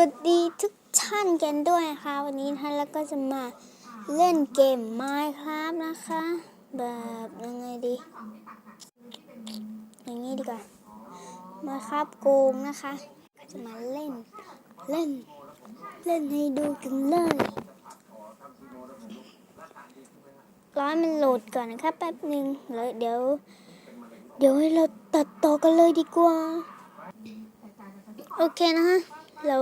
สวัสดีทุกท่านกันด้วยนะคะวันนี้นะคะแล้วก็จะมาเล่นเกม Minecraft นะคะ แบบยังไงดี อย่างนี้ดีกว่า Minecraft โกงนะคะจะมาเล่นเล่น เล่นให้ดูกันเลยร้อยมันโหลดก่อนนะคะแป๊บหนึ่งแล้วเดี๋ยว เดี๋ยวให้เราตัดต่อกันเลยดีกว่า โอเคนะคะ เรา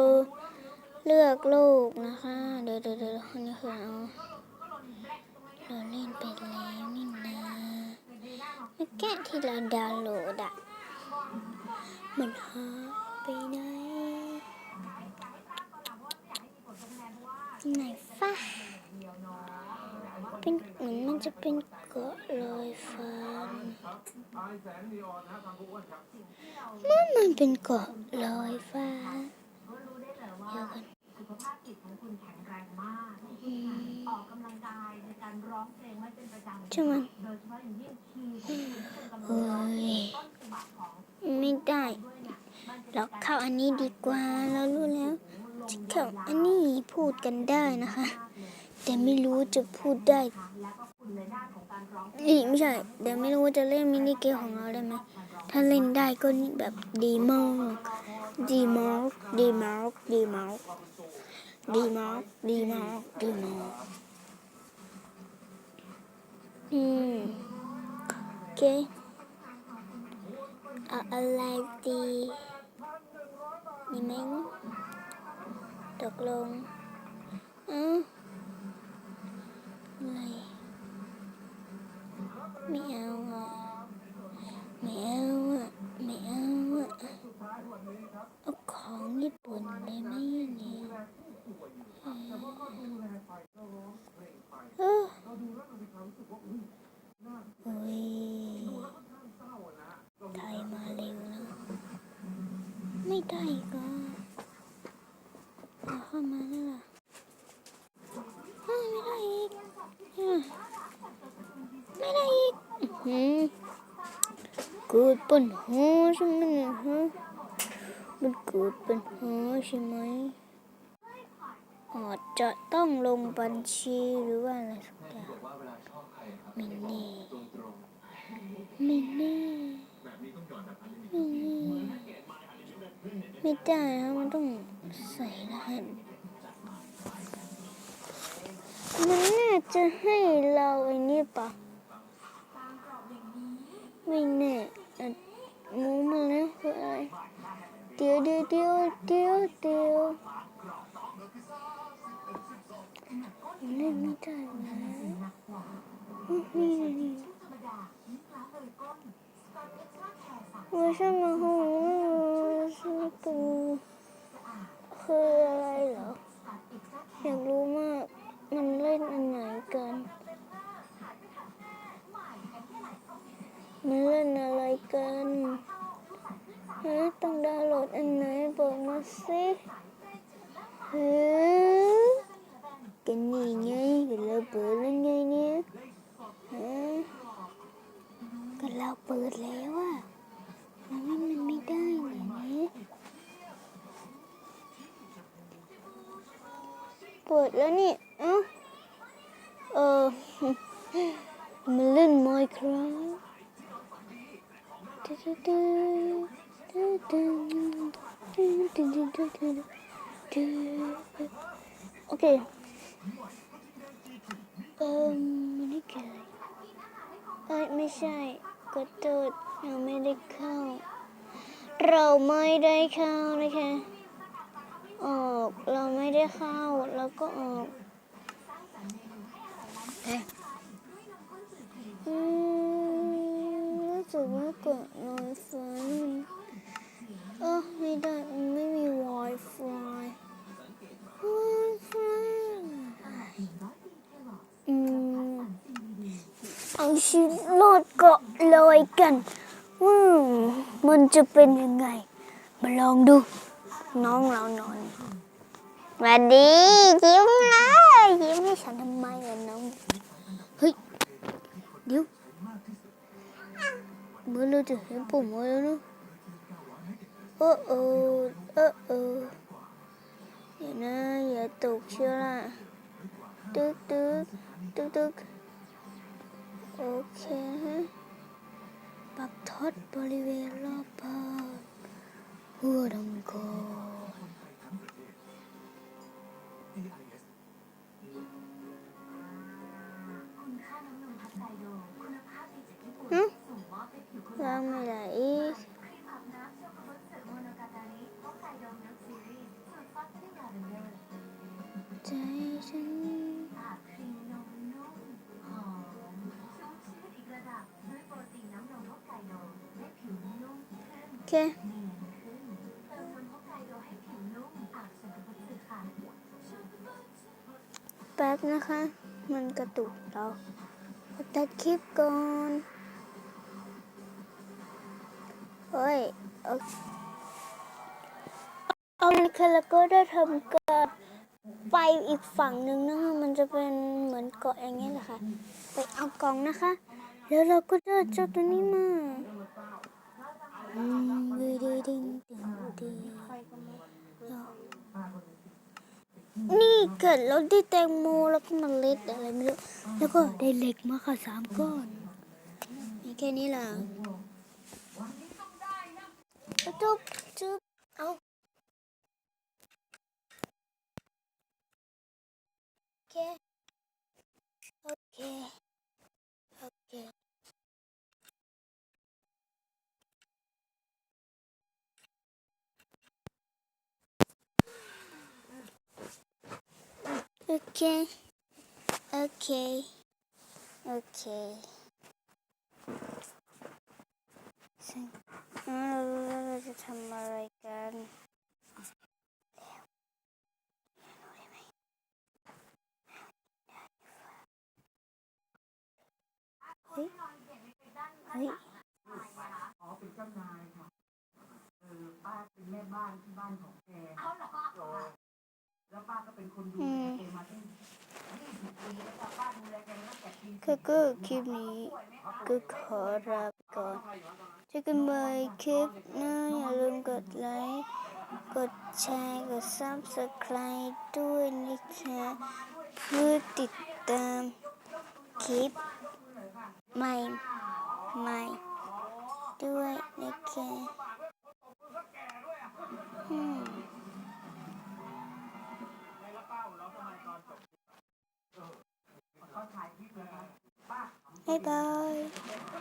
เลือกลูกนะคะ เดี๋ยวเดี๋ยวเดี๋ยวอันนี้คือเอาเราเล่นไปแล้วนี่นะเมื่อกี้ที่เราดาวน์โหลดอะมันหายไปไหนไหนฟ้าเป็นเหมือนมันจะเป็นเกาะลอยฟ้าเมื่อมันเป็นเกาะลอยฟ้า เดี๋ยวกัน สุขภาพจิตของคุณแข็งแรงมาก อืม ออกกำลังกายในกา รร้องเพลงไม่เป็นประจำช่างมันโดยเฉพาะอย่างยิ่งคีย์ที่คุณกำลังเฮ้ร้องยต้นฉบับของไม่ได้ด้วยเนี่ยมันจะเราเข้าอันนี้ดีกว่า เรารู้แล้วจะเข้าอันนี้พูดกันได้นะคะ แต่ไม่รู้จะพูดได้แล้วก็คุณในด้านของการร้องอีไม่ใช่ เดี๋ยวไม่รู้ว่าจะเล่นมินิเกมของเราได้ไหม ถ้าเล่นได้ก็นี่แบบดีมาก ดีมาก ดีมาก ดีมาก ดีมาก ดีมาก ดีมาก อืมโอเคเอาอะไรดีนี่ไหมตกลงอ้าวอะไรไม่เอาอะไม่เอาอะไม่เอาอะเอาของญี่ปุ่นได้ไหมเนี่ยเออโอ้ยไทยมาเร็วแล้ว ได้อีก็เอาเข้ามาแล้วล่ะไม่ได้อีก ไม่ได้อีกอื้อหือเกิดปัญหาใช่ไหมเนี่ยฮะมันกิดปัญหาใช่ไหมอาจจะต้องลงบัญชีหรือว่าอะไรสักอย่างม่แน่ไม่แน่ไม่แน่ ไม่ได้นะมันต้องใส่รหัสมันน่าจะให้เราไอ้นี่ปะไม่แน่อะงูมาแล้วคืออะไรเดียวเดียวเดียวเดียวเดียวเล่นไม่ได้นะอื้อนี่นี่นี่เวอร์ชันของหนูชื่อตู ต้องดาวน์โหลดอันไหนบอกมาสิฮะกันนี่ไงกันเราเปิดแล้วไงเนี่ยฮะกันเราเปิดแล้วอะทำไมมันไม่ได้เนี่ยเปิดแล้วนี่เอ้าเออมันเล่น Minecraft โอเคเอ่อมัน นี่คืออะไรเอ้ยไม่ใช่กดโทษเราไม่ได้เข้า เราไม่ได้เข้านะคะ ออกเราไม่ได้เข้าแล้วก็ออกอืมรู้สึกว่ากด Wi-Fi มันอไม่ได้มันไม่มี Wi-Fi Wi-Fi อืมเอา ชีวิตรอดเกาะลอยกัน อืมมันจะเป็นยังไง มาลองดู น้องเรานอนสวัสดียิ้มเลยยิ้มให้ฉันทำไมล่ะน้อง เฮ้ย เดี๋ยวเมื่อเราจะเห็นปุ่มอะไรแล้วนะเออเออเออเออระตุกเชียวล่ะตึกตึกตึกตึก โอเคฮะปรับทดบริเวณรอบบ้านเพื่อดังกอ ค แป๊บนะคะ มันกระตุกเราตัดคลิปก่อนเฮ้ยเอาเอาเลยค่ะแล้วก็ได้ทำการไปอีกฝั่งหนึ่งนะคะ มันจะเป็นเหมือนเกาะอย่างนี้แหละค่ะ ไปเอากล่องนะคะ แล้วเราก็ได้เจ้าตัวนี้มา อืมดีดีดีดีนี่ เกิดเราได้แตงโมแล้วก็เมันเล็ดอะไรไม่รู้แล้วก็ได้เหล็กมาค่ะสามก้อนมีแค่นี้แหละจุ๊บจุ๊บเอาโอเค โอเค โอเค โอเค โอเค โอเคซึ่งงั้นเรารู้แล้วเราจะทำอะไรกันเฮ้ยเฮ้ยอ๋อเป็นเจ้านายค่ะเออป้าเป็นแม่บ้านที่บ้านของแก เอาเหรอ โอ้ แล้วป้าก็เป็นคนดูอืแลมแกมาตั้งยี่สิบปีแล้วค่ะป้าดูแลแกมาตั้งแต่ปีก็ก็คลิปนี้ก็ขอลาไปก่อนเจอกันใหม่คลิปหน้าอย่าลืมกดไลค์ กดแชร์ กด subscribe ด้วยนะคะเพื่อติดตามคลิปใหม่ใหม่ด้วยนะคะ อืมเขาถ่ายคลิปเบ๊ายบาย